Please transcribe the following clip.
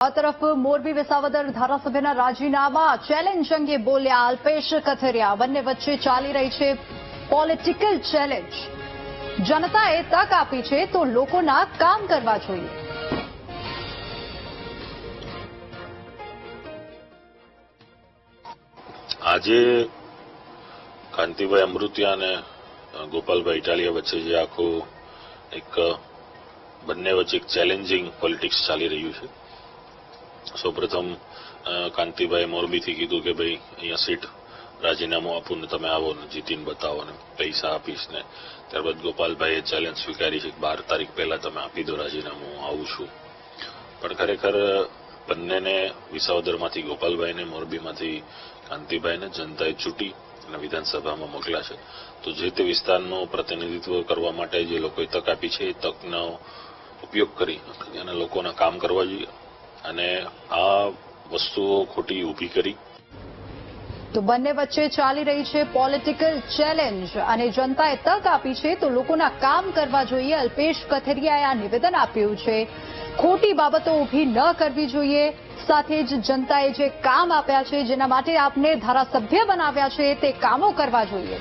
આ તરફ મોરબી વિસાવદર ધારાસભ્યના રાજીનામા ચેલેન્જ અંગે બોલ્યા અલ્પેશ કથરિયા. બંને વચ્ચે ચાલી રહી છે પોલિટિકલ ચેલેન્જ જનતાએ તક આપી છે તો લોકોના કામ કરવા જોઈએ. આજે કાંતિભાઈ અમૃતિયા અને ગોપાલભાઈ ઇટાલિયા વચ્ચે જે આખું એક, બંને વચ્ચે એક ચેલેન્જિંગ પોલિટિક્સ ચાલી રહ્યું છે. સૌપ્રથમ પ્રથમ કાંતિભાઈ મોરબીથી કીધું કે ભાઈ, અહીંયા સીટ રાજીનામું આપું ને તમે આવો ને જીતીને બતાવો ને પૈસા આપીશ ને. ત્યારબાદ ગોપાલભાઈએ ચેલેન્જ સ્વીકારી છે કે બાર તારીખ પહેલાં તમે આપી દો રાજીનામું, હું આવું છું. પણ ખરેખર, બંનેને વિસાવદરમાંથી ગોપાલભાઈને, મોરબીમાંથી કાંતિભાઈને જનતાએ ચૂંટી અને વિધાનસભામાં મોકલ્યા છે. તો જે તે વિસ્તારનું પ્રતિનિધિત્વ કરવા માટે જે લોકોએ તક આપી છે એ તકનો ઉપયોગ કરી અને લોકોના કામ કરવા જોઈએ. અને આ વસ્તુઓ ખોટી ઊભી કરી. તો બંને વચ્ચે ચાલી રહી છે પોલિટિકલ ચેલેન્જ અને જનતાએ તક આપી છે તો લોકોના કામ કરવા જોઈએ. અલ્પેશ કથેરિયાએ આ નિવેદન આપ્યું છે. ખોટી બાબતો ઊભી ન કરવી જોઈએ. સાથે જ જનતાએ જે કામ આપ્યા છે જેના માટે આપને ધારાસભ્ય બનાવ્યા છે તે કામો કરવા જોઈએ.